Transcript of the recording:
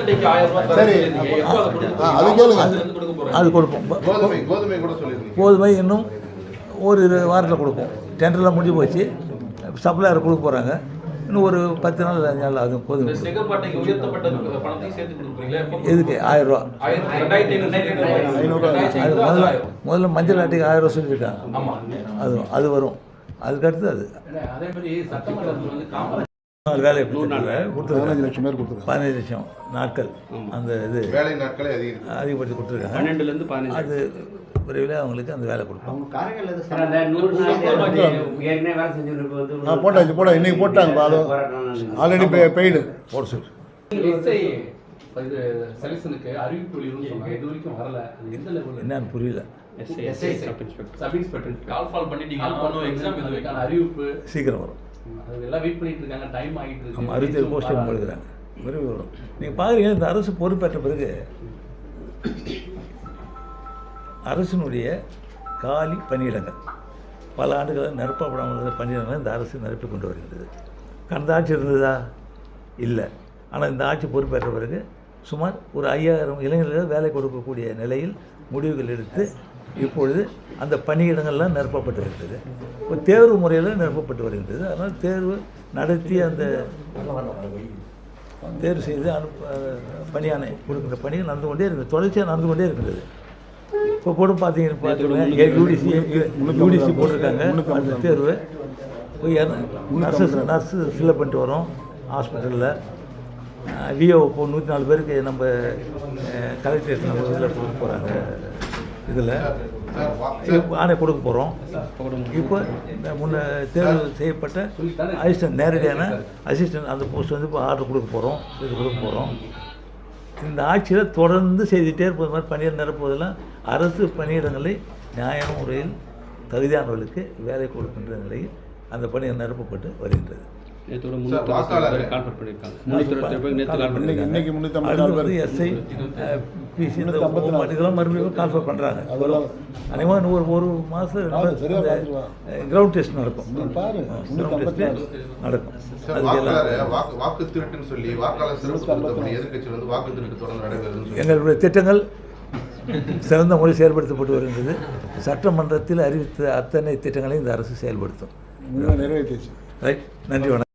அட்டைக்கு ஆயிரம் ரூபாய் சரி. அதை அது? கேளுங்க. அது கொடுப்போம். கோதுமை கோதுமை கூட சொல்லியிருந்தீங்க கோதுமை இன்னும் ஒரு இரு வாரத்தில் கொடுப்போம். டெண்டர்லாம் முடிஞ்சு போச்சு. சப்ளையர் கொடுக்க போகிறாங்க இன்னும் ஒரு பத்து நாள் அஞ்சு நாள் ஆகும் கொடுக்குறீங்களா? எப்போ எதுக்கு? ஆயிரம் ரூபா. ஐநூறுரூவா. அது முதல்ல மஞ்சள் அட்டைக்கு ஆயிரம் ரூபா சொல்லியிருக்காங்க. ஆமா. அது அது வரும். அதுக்கடுத்து அது. கொடுத்துருக்காங்க கொடுத்துருக்காங்க. பதினஞ்சு லட்சம் பேர் கொடுத்துருக்காங்க. பதினஞ்சு லட்சம் நாட்கள் அந்த இது வேலை நாட்களே அதிகம் அதிகப்படுத்தி கொடுத்துருக்காங்க. பன்னெண்டுலேருந்து பதினஞ்சு. அது விரைவில் அவங்களுக்கு அந்த வேலை நாள் வேலை ஆ போட்டாச்சு போட இன்னைக்கு போட்டாங்கப்பா அது ஆல்ரெடி பெய்டு போட சொல்லு என்னன்னு புரியல. SI sub inspector. Sub inspector call for பண்ணிட்டீங்க இன்னும் எக்ஸாம் இது அதுக்கான அறிவிப்பு. சீக்கிரம் வரும். எல்லாம் வெயிட் பண்ணிட்டு இருக்காங்க. டைம் ஆகிட்டு இருக்கு. நம்ம அறுபத்தேழு போஸ்டிங் கொடுக்குறாங்க வரும் நீங்கள் பார்க்குறீங்க இந்த அரசு பொறுப்பேற்ற பிறகு அரசினுடைய காலி பணியிடங்கள் பல ஆண்டுகளாக நிரப்பப்படாமல் இருந்த பணியிடங்களை இந்த அரசு நிரப்பி கொண்டு வருகிறது. கடந்த ஆட்சி இருந்ததா? இல்லை. ஆனால் இந்த ஆட்சி பொறுப்பேற்ற பிறகு சுமார் ஒரு ஐயாயிரம் இளைஞர்களுக்கு வேலை கொடுக்கக்கூடிய நிலையில் முடிவுகள் எடுத்து இப்பொழுது அந்த பணியிடங்கள்லாம் நிரப்பப்பட்டு வருகிறது தேர்வு முறையில் நிரப்பப்பட்டு வருகின்றது. அதனால் தேர்வு நடத்தி அந்த தேர்வு செய்து அனுப்ப பணியானை கொடுக்கிற பணிகள் நடந்து கொண்டே இருக்குது தொடர்ச்சியாக நடந்து கொண்டே இருக்கின்றது. இப்போ கூட பார்த்தீங்க பார்த்தீங்கன்னா யூடிசி யூடிசி போட்டிருக்காங்க. அந்த தேர்வு நர்சஸ் நர்ஸு ஃபில்அப் பண்ணிட்டு வரோம் ஹாஸ்பிட்டலில். விஓ இப்போ நூற்றி நாலு பேருக்கு நம்ம கலெக்டரேட் நம்ம இதில் போகிறாங்க இதில். ஆணை கொடுக்க போகிறோம் இப்போ முன்ன தேர்வு செய்யப்பட்ட அசிஸ்டன்ட் நேரடியான அசிஸ்டன்ட் அந்த போஸ்ட் வந்து இப்போ ஆர்டர் கொடுக்க போகிறோம் இது கொடுக்க போகிறோம் இந்த ஆட்சியில் தொடர்ந்து செய்துகிட்டே இருப்பது மாதிரி பணியிடம் நிரப்புவதெல்லாம் அரசு பணியிடங்களை நியாயமான முறையில் தகுதியானவர்களுக்கு வேலை கொடுக்கின்ற நிலையில் அந்த பணிகள் நிரப்பப்பட்டு வருகின்றது. இன்னைக்கு எஸ்ஐ பிசி இந்த ஓமாட் இதெல்லாம் மறுபடியும் கால்ஃபர் பண்ணுறாங்க இன்னும் ஒரு ஒரு மாதம். கிரவுண்ட் டெஸ்ட் நடக்கும். கிரவுண்ட் டெஸ்ட் நடக்கும். வாக்கு திருட்டுன்னு சொல்லி வாக்காளர் எங்களுடைய திட்டங்கள் சிறந்த முறை செயல்படுத்தப்பட்டு வருகின்றது. சட்டமன்றத்தில் அறிவித்த அத்தனை திட்டங்களையும் இந்த அரசு செயல்படுத்தும். நிறைவேற்றிச்சு. ரைட் நன்றி வணக்கம்.